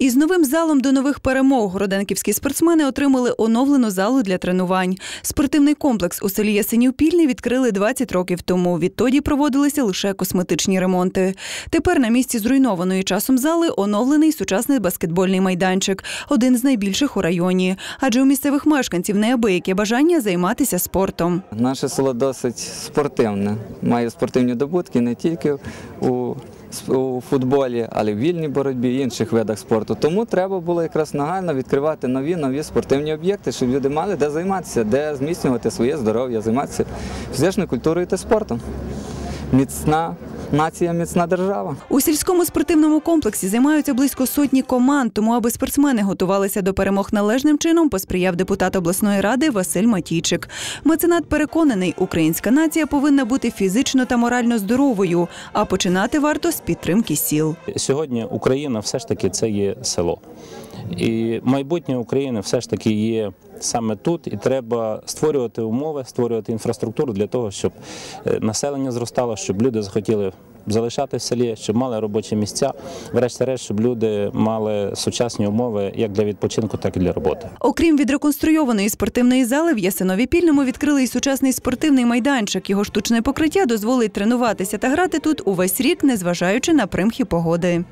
Із новим залом до нових перемог городенківські спортсмени отримали оновлену залу для тренувань. Спортивний комплекс у селі Ясенів Пільний відкрили 20 років тому. Відтоді проводилися лише косметичні ремонти. Тепер на місці зруйнованої часом зали оновлений сучасний баскетбольний майданчик, один з найбільших у районі. Адже у місцевих мешканців неабияке бажання займатися спортом. Наше село досить спортивне, має спортивні добутки не тільки у, у футболі, але в вільній боротьбі і інших видах спорту. Тому треба було якраз нагально відкривати нові нові спортивні об'єкти, щоб люди мали де займатися, де зміцнювати своє здоров'я, займатися фізичною культурою та спортом. Міцна нація, міцна держава. У сільському спортивному комплексі займаються близько сотні команд, тому аби спортсмени готувалися до перемог належним чином, посприяв депутат обласної ради Василь Матійчик. Меценат переконаний, українська нація повинна бути фізично та морально здоровою, а починати варто з підтримки сіл. Сьогодні Україна все ж таки це є село. І майбутнє України все ж таки є саме тут, і треба створювати умови, створювати інфраструктуру для того, щоб е, населення зростало, щоб люди захотіли залишати в селі, щоб мали робочі місця, врешті-решт, щоб люди мали сучасні умови як для відпочинку, так і для роботи. Окрім відреконструйованої спортивної зали, в Ясинові Пільному відкрили й сучасний спортивний майданчик. Його штучне покриття дозволить тренуватися та грати тут увесь рік, незважаючи на примхи погоди.